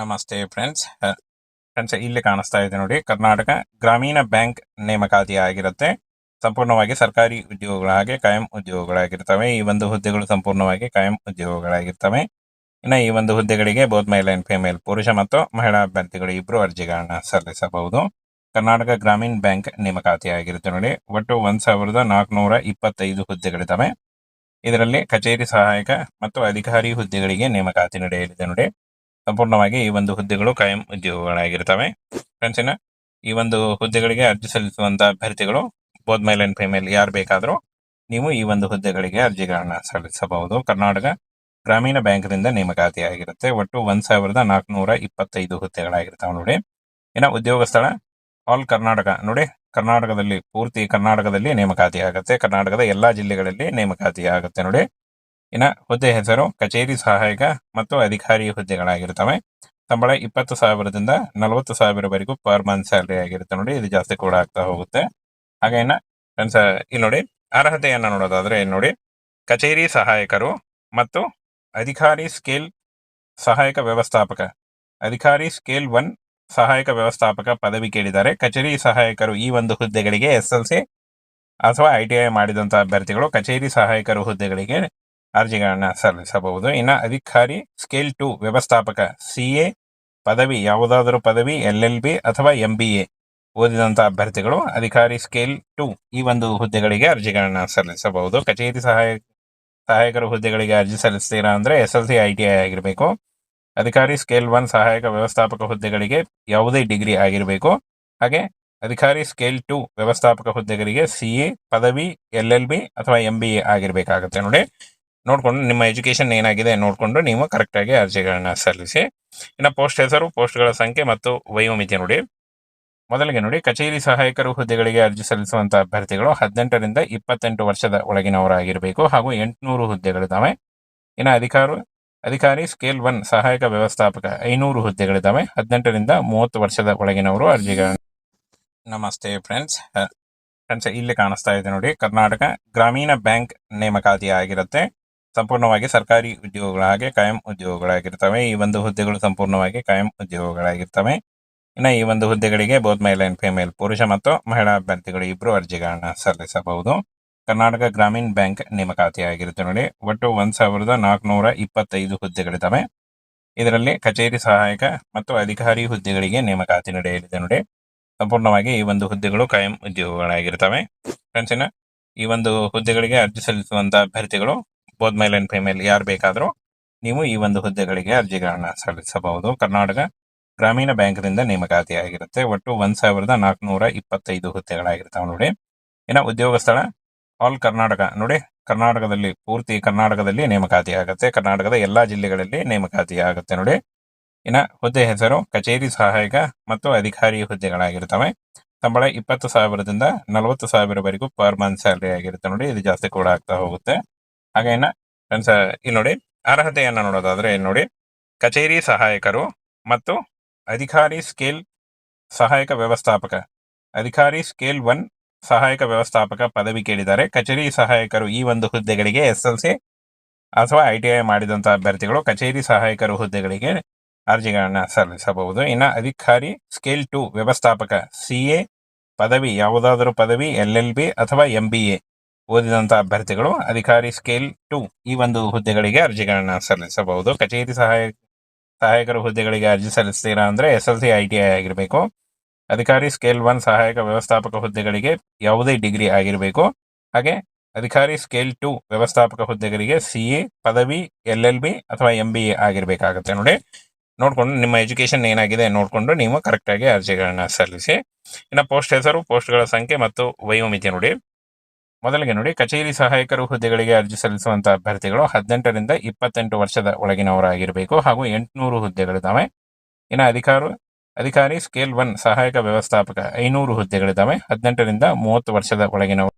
ನಮಸ್ತೆ friends friends ಇಲ್ಲಿ ಕಾಣಿಸ್ತಾ ಇದೆ ನೋಡಿ. ಕರ್ನಾಟಕ ಗ್ರಾಮೀಣ ಬ್ಯಾಂಕ್ ನೇಮಕಾತಿ ಆಗಿರುತ್ತೆ ಸಂಪೂರ್ಣವಾಗಿ ಸರ್ಕಾರಿ ಉದ್ಯೋಗಗಳ ಹಾಗೆ ಕಾಯಂ ಉದ್ಯೋಗಗಳಾಗಿರ್ತವೆ. ಈ ಒಂದು ಹುದ್ದೆಗಳು ಸಂಪೂರ್ಣವಾಗಿ ಕಾಯಂ ಉದ್ಯೋಗಗಳಾಗಿರ್ತವೆ. ಇನ್ನು ಈ ಒಂದು ಹುದ್ದೆಗಳಿಗೆ ಬೋತ್ ಮೇಲ್ ಅಂಡ್ ಫಿಮೇಲ್ ಪುರುಷ ಮತ್ತು ಮಹಿಳಾ ಅಭ್ಯರ್ಥಿಗಳು ಇಬ್ಬರು ಅರ್ಜಿಗಳನ್ನ ಸಲ್ಲಿಸಬಹುದು. ಕರ್ನಾಟಕ ಗ್ರಾಮೀಣ ಬ್ಯಾಂಕ್ ನೇಮಕಾತಿ ಆಗಿರುತ್ತೆ ನೋಡಿ. ಒಟ್ಟು ಒಂದು ಸಾವಿರದ ನಾಲ್ಕುನೂರ ಇಪ್ಪತ್ತೈದು ಹುದ್ದೆಗಳಿದ್ದಾವೆ. ಇದರಲ್ಲಿ ಕಚೇರಿ ಸಹಾಯಕ ಮತ್ತು ಅಧಿಕಾರಿ ಹುದ್ದೆಗಳಿಗೆ ನೇಮಕಾತಿ ನಡೆಯಲಿದೆ ನೋಡಿ. ಸಂಪೂರ್ಣವಾಗಿ ಈ ಒಂದು ಹುದ್ದೆಗಳು ಕಾಯಂ ಉದ್ಯೋಗಗಳಾಗಿರ್ತವೆ ಫ್ರೆಂಡ್ಸ್ ಇನ್ನ ಈ ಒಂದು ಹುದ್ದೆಗಳಿಗೆ ಅರ್ಜಿ ಸಲ್ಲಿಸುವಂತ ಅಭ್ಯರ್ಥಿಗಳು ಬೋದ್ ಮೇಲ್ ಅಂಡ್ ಫಿಮೇಲ್ ಯಾರು ಬೇಕಾದರೂ ನೀವು ಈ ಒಂದು ಹುದ್ದೆಗಳಿಗೆ ಅರ್ಜಿಗಳನ್ನು ಸಲ್ಲಿಸಬಹುದು. ಕರ್ನಾಟಕ ಗ್ರಾಮೀಣ ಬ್ಯಾಂಕ್ನಿಂದ ನೇಮಕಾತಿ ಆಗಿರುತ್ತೆ ಒಟ್ಟು ಒಂದು ಸಾವಿರದ ನಾಲ್ಕುನೂರ ಇಪ್ಪತ್ತೈದು ಹುದ್ದೆಗಳಾಗಿರ್ತಾವೆ ನೋಡಿ. ಇನ್ನು ಉದ್ಯೋಗ ಸ್ಥಳ, ಆಲ್ ಕರ್ನಾಟಕ ನೋಡಿ. ಕರ್ನಾಟಕದಲ್ಲಿ ಪೂರ್ತಿ ಕರ್ನಾಟಕದಲ್ಲಿ ನೇಮಕಾತಿ ಆಗುತ್ತೆ ಕರ್ನಾಟಕದ ಎಲ್ಲಾ ಜಿಲ್ಲೆಗಳಲ್ಲಿ ನೇಮಕಾತಿ ಆಗುತ್ತೆ ನೋಡಿ. ಇನ್ನ ಹುದ್ದೆ ಹೆಸರು, ಕಚೇರಿ ಸಹಾಯಕ ಮತ್ತು ಅಧಿಕಾರಿ ಹುದ್ದೆಗಳಾಗಿರ್ತವೆ ಸಂಬಳ ಇಪ್ಪತ್ತು ಸಾವಿರದಿಂದ ನಲವತ್ತು ಸಾವಿರವರೆಗೂ ಪರ್ ಮಂತ್ ಸ್ಯಾಲರಿ ಆಗಿರುತ್ತೆ ನೋಡಿ, ಇದು ಜಾಸ್ತಿ ಕೂಡ ಆಗ್ತಾ ಹೋಗುತ್ತೆ. ಹಾಗೆ ಇನ್ನ ಇಲ್ಲಿ ನೋಡಿ, ಅರ್ಹತೆಯನ್ನು ನೋಡೋದಾದ್ರೆ ಇಲ್ಲಿ ನೋಡಿ, ಕಚೇರಿ ಸಹಾಯಕರು ಮತ್ತು ಅಧಿಕಾರಿ ಸ್ಕೇಲ್ ಸಹಾಯಕ ವ್ಯವಸ್ಥಾಪಕ. ಅಧಿಕಾರಿ ಸ್ಕೇಲ್ ಒನ್ ಸಹಾಯಕ ವ್ಯವಸ್ಥಾಪಕ ಪದವಿ ಕೇಳಿದ್ದಾರೆ. ಕಚೇರಿ ಸಹಾಯಕರು ಈ ಒಂದು ಹುದ್ದೆಗಳಿಗೆ ಎಸ್ ಎಲ್ ಸಿ ಅಥವಾ ಐ ಟಿ ಐ ಮಾಡಿದಂತಹ ಅಭ್ಯರ್ಥಿಗಳು ಕಚೇರಿ ಸಹಾಯಕರು ಹುದ್ದೆಗಳಿಗೆ ಅರ್ಜಿಗಳನ್ನ ಸಲ್ಲಿಸಬಹುದು. ಇನ್ನು ಅಧಿಕಾರಿ, ಸ್ಕೇಲ್ ಟು ವ್ಯವಸ್ಥಾಪಕ, ಸಿ ಪದವಿ, ಯಾವುದಾದರೂ ಪದವಿ, ಎಲ್ ಎಲ್ ಬಿ ಅಥವಾ ಎಂ ಬಿ ಎ ಓದಿದಂತ ಅಭ್ಯರ್ಥಿಗಳು ಅಧಿಕಾರಿ, ಸ್ಕೇಲ್ ಟು ಈ ಒಂದು ಹುದ್ದೆಗಳಿಗೆ ಅರ್ಜಿಗಳನ್ನು ಸಲ್ಲಿಸಬಹುದು. ಕಚೇರಿ ಸಹಾಯ, ಸಹಾಯಕರ ಹುದ್ದೆಗಳಿಗೆ ಅರ್ಜಿ ಸಲ್ಲಿಸ್ತೀರಾ ಅಂದರೆ S L C, I T I ಆಗಿರಬೇಕು. ಅಧಿಕಾರಿ, ಸ್ಕೇಲ್ ಒನ್ ಸಹಾಯಕ ವ್ಯವಸ್ಥಾಪಕ ಹುದ್ದೆಗಳಿಗೆ ಯಾವುದೇ ಡಿಗ್ರಿ ಆಗಿರಬೇಕು. ಹಾಗೆ ಅಧಿಕಾರಿ, ಸ್ಕೇಲ್ ಟು ವ್ಯವಸ್ಥಾಪಕ ಹುದ್ದೆಗಳಿಗೆ ಸಿ ಪದವಿ, ಎಲ್ ಎಲ್ ಬಿ ಅಥವಾ ಎಂ ಬಿ ಎ ಆಗಿರ್ಬೇಕಾಗುತ್ತೆ. ನೋಡಿ ನೋಡ್ಕೊಂಡು ನಿಮ್ಮ ಎಜುಕೇಶನ್ ಏನಾಗಿದೆ ನೋಡಿಕೊಂಡು ನೀವು ಕರೆಕ್ಟಾಗಿ ಅರ್ಜಿಗಳನ್ನ ಸಲ್ಲಿಸಿ. ಇನ್ನು ಪೋಸ್ಟ್ ಹೆಸರು ಪೋಸ್ಟ್ಗಳ ಸಂಖ್ಯೆ ಮತ್ತು ವಯೋಮಿತಿ ನೋಡಿ. ಮೊದಲಿಗೆ ನೋಡಿ, ಕಚೇರಿ ಸಹಾಯಕರು ಹುದ್ದೆಗಳಿಗೆ ಅರ್ಜಿ ಸಲ್ಲಿಸುವಂತ ಅಭ್ಯರ್ಥಿಗಳು ಹದಿನೆಂಟರಿಂದ ಇಪ್ಪತ್ತೆಂಟು ವರ್ಷದ ಒಳಗಿನವರಾಗಿರಬೇಕು ಹಾಗೂ ಎಂಟುನೂರು ಹುದ್ದೆಗಳಿದ್ದಾವೆ. ಇನ್ನು ಅಧಿಕಾರ, ಅಧಿಕಾರಿ ಸ್ಕೇಲ್ ಒನ್ ಸಹಾಯಕ ವ್ಯವಸ್ಥಾಪಕ ಐನೂರು ಹುದ್ದೆಗಳಿದ್ದಾವೆ. ಹದಿನೆಂಟರಿಂದ ಮೂವತ್ತು ವರ್ಷದ ಒಳಗಿನವರು ಅರ್ಜಿಗಳನ್ನು ನಮಸ್ತೆ ಫ್ರೆಂಡ್ಸ್ ಫ್ರೆಂಡ್ಸ್ ಇಲ್ಲಿ ಕಾಣಿಸ್ತಾ ಇದೆ ನೋಡಿ. ಕರ್ನಾಟಕ ಗ್ರಾಮೀಣ ಬ್ಯಾಂಕ್ ನೇಮಕಾತಿ ಆಗಿರುತ್ತೆ ಸಂಪೂರ್ಣವಾಗಿ ಸರ್ಕಾರಿ ಉದ್ಯೋಗಗಳ ಹಾಗೆ ಕಾಯಂ ಉದ್ಯೋಗಗಳಾಗಿರ್ತವೆ. ಈ ಒಂದು ಹುದ್ದೆಗಳು ಸಂಪೂರ್ಣವಾಗಿ ಕಾಯಂ ಉದ್ಯೋಗಗಳಾಗಿರ್ತವೆ. ಇನ್ನು ಈ ಒಂದು ಹುದ್ದೆಗಳಿಗೆ ಬೋತ್ ಮೇಲ್ ಅಂಡ್ ಫಿಮೇಲ್ ಪುರುಷ ಮತ್ತು ಮಹಿಳಾ ಅಭ್ಯರ್ಥಿಗಳು ಇಬ್ಬರು ಅರ್ಜಿಗಳನ್ನು ಸಲ್ಲಿಸಬಹುದು. ಕರ್ನಾಟಕ ಗ್ರಾಮೀಣ ಬ್ಯಾಂಕ್ ನೇಮಕಾತಿ ಆಗಿರುತ್ತೆ ನೋಡಿ. ಒಟ್ಟು ಒಂದು ಸಾವಿರದ ನಾಲ್ಕುನೂರ ಇಪ್ಪತ್ತೈದು ಹುದ್ದೆಗಳಿದ್ದಾವೆ. ಇದರಲ್ಲಿ ಕಚೇರಿ ಸಹಾಯಕ ಮತ್ತು ಅಧಿಕಾರಿ ಹುದ್ದೆಗಳಿಗೆ ನೇಮಕಾತಿ ನಡೆಯಲಿದೆ ನೋಡಿ. ಸಂಪೂರ್ಣವಾಗಿ ಈ ಒಂದು ಹುದ್ದೆಗಳು ಕಾಯಂ ಉದ್ಯೋಗಗಳಾಗಿರ್ತವೆ. ಫ್ರೆಂಡ್ಸಿನ ಈ ಒಂದು ಹುದ್ದೆಗಳಿಗೆ ಅರ್ಜಿ ಸಲ್ಲಿಸುವಂತ ಅಭ್ಯರ್ಥಿಗಳು ಬೋತ್ ಮೇಲ್ ಅಂಡ್ ಫಿಮೇಲ್ ಯಾರು ಬೇಕಾದರೂ ನೀವು ಈ ಒಂದು ಹುದ್ದೆಗಳಿಗೆ ಅರ್ಜಿಗಳನ್ನು ಸಲ್ಲಿಸಬಹುದು. ಕರ್ನಾಟಕ ಗ್ರಾಮೀಣ ಬ್ಯಾಂಕ್ನಿಂದ ನೇಮಕಾತಿ ಆಗಿರುತ್ತೆ ಒಟ್ಟು ಒಂದ್ ಸಾವಿರದ ನಾಲ್ಕುನೂರ ಇಪ್ಪತ್ತೈದು ಹುದ್ದೆಗಳಾಗಿರ್ತಾವೆ ನೋಡಿ. ಇನ್ನು ಉದ್ಯೋಗ ಸ್ಥಳ ಆಲ್ ಕರ್ನಾಟಕ ನೋಡಿ. ಕರ್ನಾಟಕದಲ್ಲಿ ಪೂರ್ತಿ ಕರ್ನಾಟಕದಲ್ಲಿ ನೇಮಕಾತಿ ಆಗುತ್ತೆ ಕರ್ನಾಟಕದ ಎಲ್ಲ ಜಿಲ್ಲೆಗಳಲ್ಲಿ ನೇಮಕಾತಿ ಆಗುತ್ತೆ ನೋಡಿ. ಇನ್ನು ಹುದ್ದೆ ಹೆಸರು, ಕಚೇರಿ ಸಹಾಯಕ ಮತ್ತು ಅಧಿಕಾರಿ ಹುದ್ದೆಗಳಾಗಿರ್ತವೆ. ಸಂಬಳ ಇಪ್ಪತ್ತು ಸಾವಿರದಿಂದ ನಲವತ್ತು ಸಾವಿರವರೆಗೂ ಪರ್ ಮಂತ್ ಸ್ಯಾಲರಿ ಆಗಿರುತ್ತೆ ನೋಡಿ. ಇದು ಜಾಸ್ತಿ ಕೂಡ ಆಗ್ತಾ ಹೋಗುತ್ತೆ. ಹಾಗೆ ಇನ್ನ ಫ್ರೆಂಡ್ಸ್, ಇಲ್ಲಿ ನೋಡಿ, ಅರ್ಹತೆಯನ್ನ ನೋಡೋದಾದ್ರೆ ಇಲ್ಲಿ ನೋಡಿ, ಕಚೇರಿ ಸಹಾಯಕರು ಮತ್ತು ಅಧಿಕಾರಿ ಸ್ಕೇಲ್ ಸಹಾಯಕ ವ್ಯವಸ್ಥಾಪಕ. ಅಧಿಕಾರಿ ಸ್ಕೇಲ್ ಒನ್ ಸಹಾಯಕ ವ್ಯವಸ್ಥಾಪಕ ಪದವಿ ಕೇಳಿದ್ದಾರೆ. ಕಚೇರಿ ಸಹಾಯಕರು ಈ ಒಂದು ಹುದ್ದೆಗಳಿಗೆ ಎಸ್ ಎಲ್ ಸಿ ಅಥವಾ ಐ ಟಿ ಐ ಮಾಡಿದಂತಹ ಅಭ್ಯರ್ಥಿಗಳು ಕಚೇರಿ ಸಹಾಯಕರು ಹುದ್ದೆಗಳಿಗೆ ಅರ್ಜಿಗಳನ್ನು ಸಲ್ಲಿಸಬಹುದು. ಇನ್ನು ಅಧಿಕಾರಿ ಸ್ಕೇಲ್ ಟು ವ್ಯವಸ್ಥಾಪಕ, ಸಿ ಎ ಪದವಿ, ಯಾವುದಾದರೂ ಪದವಿ, ಎಲ್ ಎಲ್ ಬಿ ಅಥವಾ ಎಂ ಬಿ ಎ. ಓದಿದಂತ ಅಭ್ಯರ್ಥಿಗಳು ಅಧಿಕಾರಿ ಸ್ಕೇಲ್ ಟು ಈ ಒಂದು ಹುದ್ದೆಗಳಿಗೆ ಅರ್ಜಿಗಳನ್ನು ಸಲ್ಲಿಸಬಹುದು. ಕಚೇರಿ ಸಹಾಯ, ಸಹಾಯಕರ ಹುದ್ದೆಗಳಿಗೆ ಅರ್ಜಿ ಸಲ್ಲಿಸ್ತೀರಾ ಅಂದರೆ S L C I T I ಆಗಿರಬೇಕು. ಅಧಿಕಾರಿ ಸ್ಕೇಲ್ ಒನ್ ಸಹಾಯಕ ವ್ಯವಸ್ಥಾಪಕ ಹುದ್ದೆಗಳಿಗೆ ಯಾವುದೇ ಡಿಗ್ರಿ ಆಗಿರಬೇಕು. ಹಾಗೆ ಅಧಿಕಾರಿ ಸ್ಕೇಲ್ ಟು ವ್ಯವಸ್ಥಾಪಕ ಹುದ್ದೆಗಳಿಗೆ ಸಿ ಎ ಪದವಿ ಎಲ್ ಎಲ್ ಬಿ ಅಥವಾ ಎಂ ಬಿ ಎ ಆಗಿರಬೇಕಾಗುತ್ತೆ ನೋಡಿ. ನೋಡಿಕೊಂಡು ನಿಮ್ಮ ಎಜುಕೇಶನ್ ಏನಾಗಿದೆ ನೋಡಿಕೊಂಡು ನೀವು ಕರೆಕ್ಟಾಗಿ ಅರ್ಜಿಗಳನ್ನು ಸಲ್ಲಿಸಿ. ಇನ್ನು ಪೋಸ್ಟ್ ಹೆಸರು ಪೋಸ್ಟ್ಗಳ ಸಂಖ್ಯೆ ಮತ್ತು ವಯೋಮಿತಿ ನೋಡಿ. ಮೊದಲಿಗೆ ನೋಡಿ, ಕಚೇರಿ ಸಹಾಯಕರು ಹುದ್ದೆಗಳಿಗೆ ಅರ್ಜಿ ಸಲ್ಲಿಸುವಂತ ಅಭ್ಯರ್ಥಿಗಳು ಹದಿನೆಂಟರಿಂದ ಇಪ್ಪತ್ತೆಂಟು ವರ್ಷದ ಒಳಗಿನವರಾಗಿರಬೇಕು ಹಾಗೂ ಎಂಟುನೂರು ಹುದ್ದೆಗಳಿದ್ದಾವೆ. ಇನ್ನು ಅಧಿಕಾರ, ಅಧಿಕಾರಿ ಸ್ಕೇಲ್ ಒನ್ ಸಹಾಯಕ ವ್ಯವಸ್ಥಾಪಕ ಐನೂರು ಹುದ್ದೆಗಳಿದ್ದಾವೆ. ಹದಿನೆಂಟರಿಂದ ಮೂವತ್ತು ವರ್ಷದ ಒಳಗಿನವರು